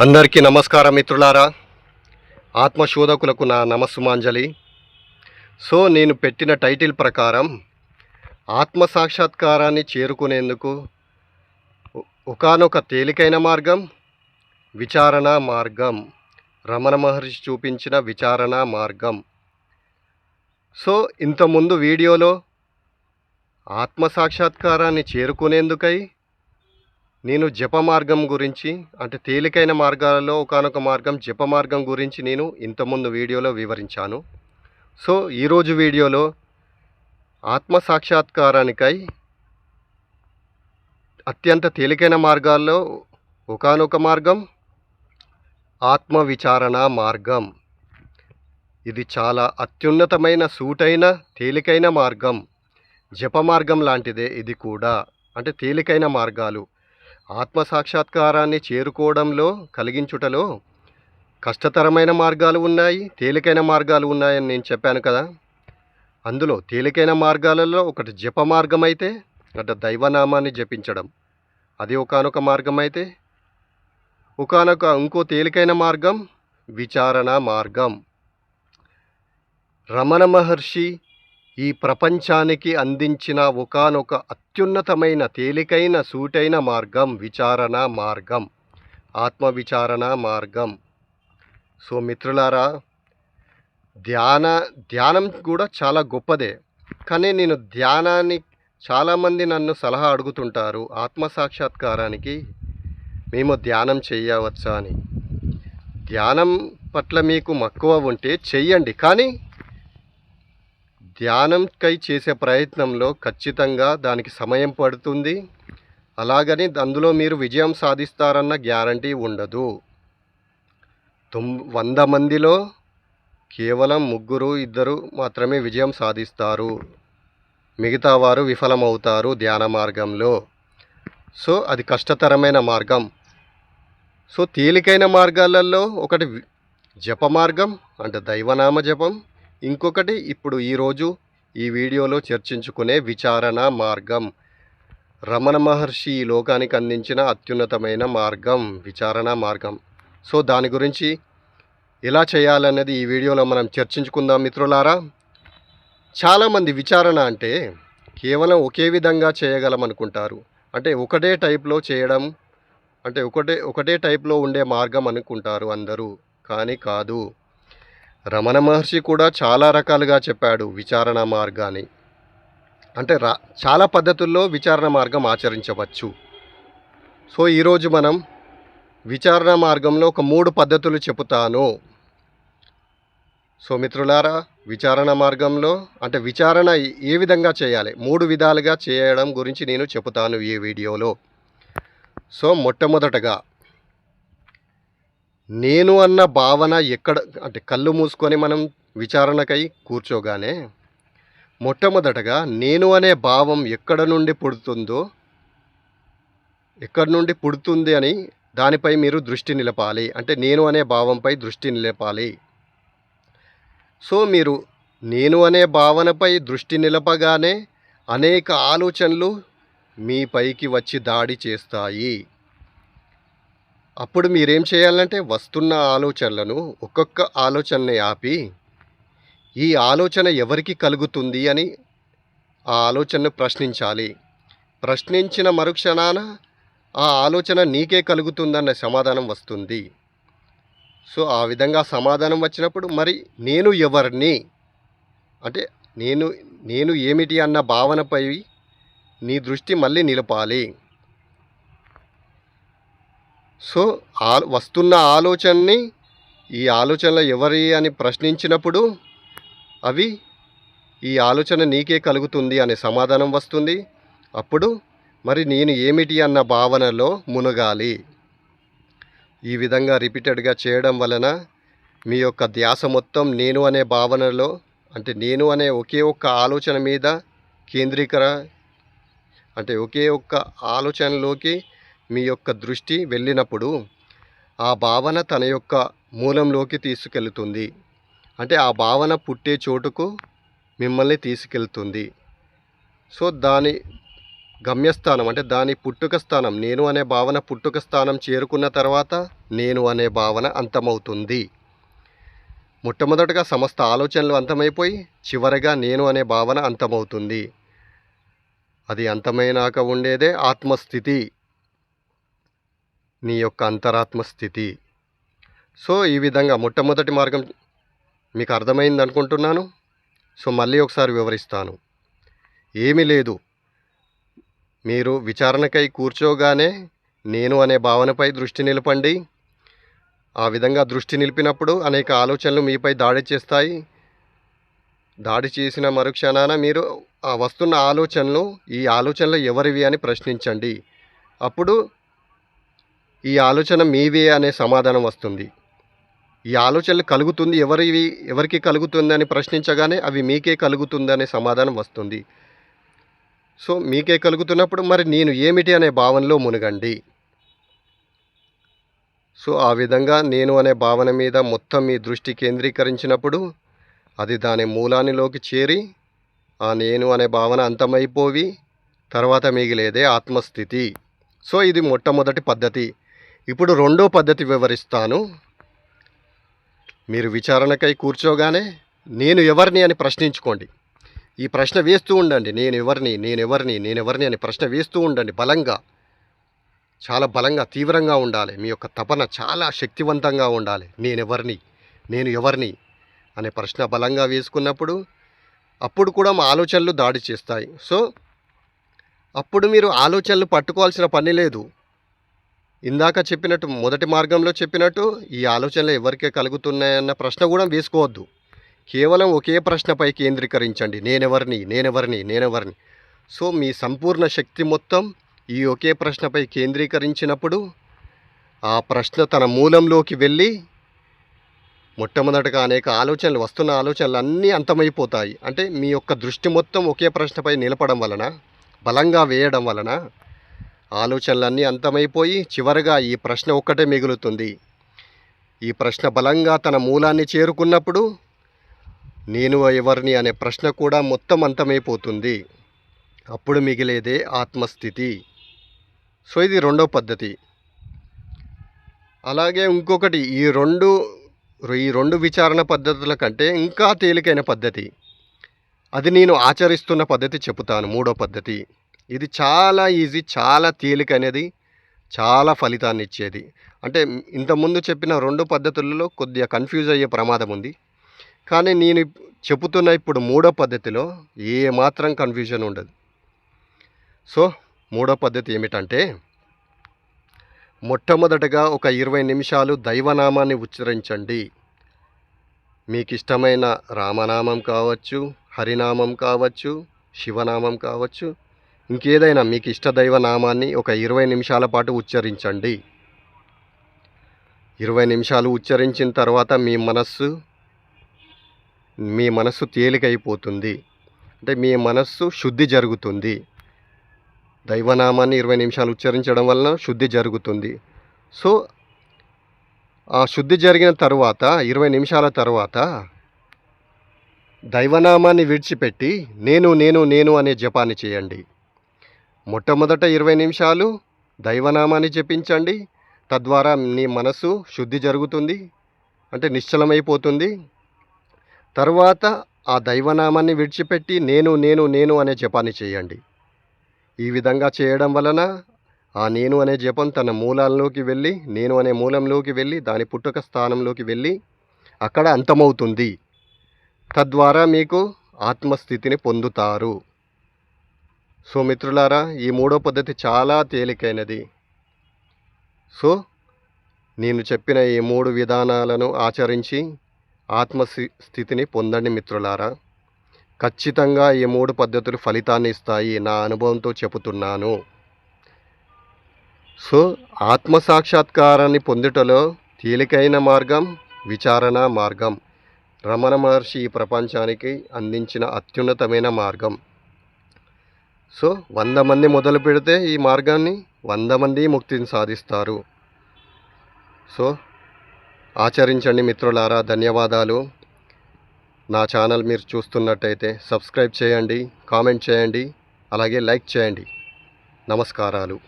అందరికీ నమస్కారం మిత్రులారా. ఆత్మశోధకులకు నా నమస్సుమాంజలి. సో నేను పెట్టిన టైటిల్ ప్రకారం ఆత్మ సాక్షాత్కారాన్ని చేరుకునేందుకు ఒకనొక తేలికైన మార్గం విచారణ మార్గం రమణ మహర్షి చూపించిన విచారణ మార్గం. సో ఇంతకుముందు వీడియోలో ఆత్మ సాక్షాత్కారాన్ని చేరుకునేందుకై నేను జప మార్గం గురించి అంటే తేలికైన మార్గాలలో ఒకనొక మార్గం జప మార్గం గురించి నేను ఇంతకుముందు వీడియోలో వివరించాను. సో ఈరోజు వీడియోలో ఆత్మ సాక్షాత్కారానికై అత్యంత తేలికైన మార్గాల్లో ఒకనొక మార్గం ఆత్మ విచారణ మార్గం. ఇది చాలా అత్యున్నతమైన సూటైన తేలికైన మార్గం. జప మార్గం లాంటిదే ఇది కూడా. అంటే తేలికైన మార్గాలు. ఆత్మ సాక్షాత్కారాన్ని చేరుకోవడంలో కలిగించుటలో కష్టతరమైన మార్గాలు ఉన్నాయి తేలికైన మార్గాలు ఉన్నాయని నేను చెప్పాను కదా. అందులో తేలికైన మార్గాలలో ఒకటి జప మార్గం అయితే అంటే దైవనామాన్ని జపించడం. అది ఒకనొక మార్గం అయితే ఒకనొక ఇంకో తేలికైన మార్గం విచారణ మార్గం. రమణ మహర్షి ఈ ప్రపంచానికి అందించిన ఒకానొక అత్యున్నతమైన తేలికైన సూటైన మార్గం విచారణ మార్గం ఆత్మవిచారణ మార్గం. సో మిత్రులారా ధ్యాన ధ్యానం కూడా చాలా గొప్పదే. కానీ నేను ధ్యానాన్ని చాలామంది నన్ను సలహా అడుగుతుంటారు ఆత్మ సాక్షాత్కారానికి మేము ధ్యానం చేయవచ్చా అని. ధ్యానం పట్ల మీకు మక్కువ ఉంటే చెయ్యండి. కానీ ధ్యానంకై చేసే ప్రయత్నంలో ఖచ్చితంగా దానికి సమయం పడుతుంది. అలాగని అందులో మీరు విజయం సాధిస్తారన్న గ్యారంటీ ఉండదు. తొమ్ వంద మందిలో కేవలం ముగ్గురు ఇద్దరు మాత్రమే విజయం సాధిస్తారు. మిగతా వారు విఫలమవుతారు ధ్యాన మార్గంలో. సో అది కష్టతరమైన మార్గం. సో తేలికైన మార్గాలలో ఒకటి జప మార్గం అంటే దైవనామ జపం ఇంకొకటి ఇప్పుడు ఈరోజు ఈ వీడియోలో చర్చించుకునే విచారణ మార్గం. రమణ మహర్షి ఈ లోకానికి అందించిన అత్యున్నతమైన మార్గం విచారణ మార్గం. సో దాని గురించి ఎలా చేయాలనేది ఈ వీడియోలో మనం చర్చించుకుందాం మిత్రులారా. చాలామంది విచారణ అంటే కేవలం ఒకే విధంగా చేయగలం అనుకుంటారు అంటే ఒకటే టైప్లో చేయడం అంటే ఒకటే ఒకటే టైప్లో ఉండే మార్గం అనుకుంటారు అందరూ. కానీ కాదు. రమణ మహర్షి కూడా చాలా రకాలుగా చెప్పాడు విచారణ మార్గాన్ని. అంటే రా చాలా పద్ధతుల్లో విచారణ మార్గం ఆచరించవచ్చు. సో ఈరోజు మనం విచారణ మార్గంలో ఒక మూడు పద్ధతులు చెబుతాను సో మిత్రులారా విచారణ మార్గంలో అంటే విచారణ ఏ విధంగా చేయాలి? మూడు విధాలుగా చేయడం గురించి నేను చెబుతాను ఈ వీడియోలో. సో మొట్టమొదటగా నేను అన్న భావన ఎక్కడ అంటే కళ్ళు మూసుకొని మనం విచారణకై కూర్చోగానే మొట్టమొదటగా నేను అనే భావం ఎక్కడ నుండి పుడుతుందో ఎక్కడి నుండి పుడుతుంది అని దానిపై మీరు దృష్టి నిలపాలి. అంటే నేను అనే భావంపై దృష్టి నిలపాలి. సో మీరు నేను అనే భావనపై దృష్టి నిలపగానే అనేక ఆలోచనలు మీ పైకి వచ్చి దాడి చేస్తాయి. అప్పుడు మీరేం చేయాలంటే వస్తున్న ఆలోచనలను ఒక్కొక్క ఆలోచనని ఆపి ఈ ఆలోచన ఎవరికి కలుగుతుంది అని ఆ ఆలోచనను ప్రశ్నించాలి. ప్రశ్నించిన మరుక్షణాన ఆ ఆలోచన నీకే కలుగుతుందన్న సమాధానం వస్తుంది. సో ఆ విధంగా సమాధానం వచ్చినప్పుడు మరి నేను ఎవరిని? అంటే నేను నేను ఏమిటి అన్న భావనపై నీ దృష్టి మళ్ళీ నిలపాలి. సో ఆ వస్తున్న ఆలోచనని ఈ ఆలోచనలు ఎవరి అని ప్రశ్నించినప్పుడు అవి ఈ ఆలోచన నీకే కలుగుతుంది అనే సమాధానం వస్తుంది. అప్పుడు మరి నేను ఏమిటి అన్న భావనలో మునగాలి. ఈ విధంగా రిపీటెడ్గా చేయడం వలన మీ యొక్క ధ్యాస మొత్తం నేను అనే భావనలో అంటే నేను అనే ఒకే ఒక్క ఆలోచన మీద కేంద్రీకర అంటే ఒకే ఒక్క ఆలోచనలోకి మీ యొక్క దృష్టి వెళ్ళినప్పుడు ఆ భావన తన యొక్క మూలంలోకి తీసుకెళ్తుంది. అంటే ఆ భావన పుట్టే చోటుకు మిమ్మల్ని తీసుకెళ్తుంది. సో దాని గమ్యస్థానం అంటే దాని పుట్టుక స్థానం నేను అనే భావన పుట్టుక స్థానం చేరుకున్న తర్వాత నేను అనే భావన అంతమవుతుంది. మొట్టమొదటగా సమస్త ఆలోచనలు అంతమైపోయి చివరగా నేను అనే భావన అంతమవుతుంది. అది అంతమైనాక ఉండేదే ఆత్మస్థితి. నీ యొక్క అంతరాత్మ స్థితి. సో ఈ విధంగా మొట్టమొదటి మార్గం మీకు అర్థమైంది అనుకుంటున్నాను. సో మళ్ళీ ఒకసారి వివరిస్తాను. ఏమీ లేదు. మీరు విచారణకై కూర్చోగానే నేను అనే భావనపై దృష్టి నిలపండి. ఆ విధంగా దృష్టి నిలిపినప్పుడు అనేక ఆలోచనలు మీపై దాడి చేస్తాయి. దాడి చేసిన మరుక్షణాన మీరు వస్తున్న ఆలోచనలు ఈ ఆలోచనలు ఎవరివి అని ప్రశ్నించండి. అప్పుడు ఈ ఆలోచన మీవే అనే సమాధానం వస్తుంది. ఈ ఆలోచనలు కలుగుతుంది ఎవరివి ఎవరికి కలుగుతుంది అని ప్రశ్నించగానే అవి మీకే కలుగుతుంది అనే సమాధానం వస్తుంది. సో మీకే కలుగుతున్నప్పుడు మరి నేను ఏమిటి అనే భావనలో మునగండి. సో ఆ విధంగా నేను అనే భావన మీద మొత్తం మీ దృష్టి కేంద్రీకరించినప్పుడు అది దాని మూలానిలోకి చేరి ఆ నేను అనే భావన అంతమైపోవి తర్వాత మిగిలేదే ఆత్మస్థితి. సో ఇది మొట్టమొదటి పద్ధతి. ఇప్పుడు రెండో పద్ధతి వివరిస్తాను. మీరు విచారణకై కూర్చోగానే నేను ఎవరిని అని ప్రశ్నించుకోండి. ఈ ప్రశ్న వేస్తూ ఉండండి. నేను ఎవరిని నేను ఎవరిని నేను ఎవరిని అని ప్రశ్న వేస్తూ ఉండండి. బలంగా చాలా బలంగా తీవ్రంగా ఉండాలి. మీ యొక్క తపన చాలా శక్తివంతంగా ఉండాలి. నేను ఎవరిని నేను ఎవరిని అనే ప్రశ్న బలంగా వేసుకున్నప్పుడు అప్పుడు కూడా మా ఆలోచనలు దాడి చేస్తాయి. సో అప్పుడు మీరు ఆలోచనలు పట్టుకోవాల్సిన పని లేదు. ఇందాక చెప్పినట్టు మొదటి మార్గంలో చెప్పినట్టు ఈ ఆలోచనలు ఎవరికే కలుగుతున్నాయన్న ప్రశ్న కూడా వేసుకోవద్దు. కేవలం ఒకే ప్రశ్నపై కేంద్రీకరించండి. నేనెవరిని? నేనెవరిని? నేనెవరిని? సో మీ సంపూర్ణ శక్తి మొత్తం ఈ ఒకే ప్రశ్నపై కేంద్రీకరించినప్పుడు ఆ ప్రశ్న తన మూలంలోకి వెళ్ళి మొట్టమొదటగా అనేక ఆలోచనలు వస్తున్న ఆలోచనలు అన్నీ అంతమైపోతాయి. అంటే మీ యొక్క దృష్టి మొత్తం ఒకే ప్రశ్నపై నిలపడం వలన బలంగా వేయడం వలన ఆలోచనలన్నీ అంతమైపోయి చివరగా ఈ ప్రశ్న ఒక్కటే మిగులుతుంది. ఈ ప్రశ్న బలంగా తన మూలాన్ని చేరుకున్నప్పుడు నేను ఎవరిని అనే ప్రశ్న కూడా మొత్తం అంతమైపోతుంది. అప్పుడు మిగిలేదే ఆత్మస్థితి. సో ఇది రెండో పద్ధతి. అలాగే ఇంకొకటి ఈ రెండు ఈ రెండు విచారణ పద్ధతుల కంటే ఇంకా తేలికైన పద్ధతి. అది నేను ఆచరిస్తున్న పద్ధతి చెబుతాను మూడో పద్ధతి. ఇది చాలా ఈజీ చాలా తేలిక అనేది చాలా ఫలితాన్ని ఇచ్చేది. అంటే ఇంతకుముందు చెప్పిన రెండు పద్ధతులలో కొద్దిగా కన్ఫ్యూజ్ అయ్యే ప్రమాదం ఉంది. కానీ నేను చెబుతున్న ఇప్పుడు మూడో పద్ధతిలో ఏ మాత్రం కన్ఫ్యూజన్ ఉండదు. సో మూడో పద్ధతి ఏమిటంటే మొట్టమొదటగా ఒక ఇరవై నిమిషాలు దైవనామాన్ని ఉచ్చరించండి. మీకు ఇష్టమైన రామనామం కావచ్చు హరినామం కావచ్చు శివనామం కావచ్చు ఇంకేదైనా మీకు ఇష్ట దైవనామాన్ని ఒక ఇరవై నిమిషాల పాటు ఉచ్చరించండి. ఇరవై నిమిషాలు ఉచ్చరించిన తర్వాత మీ మనస్సు మీ మనస్సు తేలికైపోతుంది. అంటే మీ మనస్సు శుద్ధి జరుగుతుంది. దైవనామాన్ని ఇరవై నిమిషాలు ఉచ్చరించడం వలన శుద్ధి జరుగుతుంది. సో ఆ శుద్ధి జరిగిన తర్వాత ఇరవై నిమిషాల తర్వాత దైవనామాన్ని విడిచిపెట్టి నేను నేను నేను అనే జపాన్ని చేయండి. మొట్టమొదట ఇరవై నిమిషాలు దైవనామాన్ని జపించండి. తద్వారా నీ మనసు శుద్ధి జరుగుతుంది. అంటే నిశ్చలమైపోతుంది. తర్వాత ఆ దైవనామాన్ని విడిచిపెట్టి నేను నేను నేను అనే జపాన్ని చేయండి. ఈ విధంగా చేయడం వలన ఆ నేను అనే జపం తన మూలాల్లోకి వెళ్ళి నేను అనే మూలంలోకి వెళ్ళి దాని పుట్టుక స్థానంలోకి వెళ్ళి అక్కడ అంతమవుతుంది. తద్వారా మీకు ఆత్మస్థితిని పొందుతారు. సో మిత్రులారా ఈ మూడో పద్ధతి చాలా తేలికైనది. సో నేను చెప్పిన ఈ మూడు విధానాలను ఆచరించి ఆత్మ స్థి- స్థితిని పొందండి మిత్రులారా. ఖచ్చితంగా ఈ మూడు పద్ధతులు ఫలితాన్ని ఇస్తాయి నా అనుభవంతో చెబుతున్నాను. సో ఆత్మ సాక్షాత్కారాన్ని పొందుటలో తేలికైన మార్గం విచారణ మార్గం. రమణ మహర్షి ఈ ప్రపంచానికి అందించిన అత్యున్నతమైన మార్గం. సో వంద మంది మొదలు పెడితే ఈ మార్గాన్ని వంద మంది ముక్తిని సాధిస్తారు. సో ఆచరించండి మిత్రులారా ధన్యవాదాలు. నా ఛానల్ మీరు చూస్తున్నట్టయితే సబ్స్క్రైబ్ చేయండి కామెంట్ చేయండి అలాగే లైక్ చేయండి. నమస్కారాలు.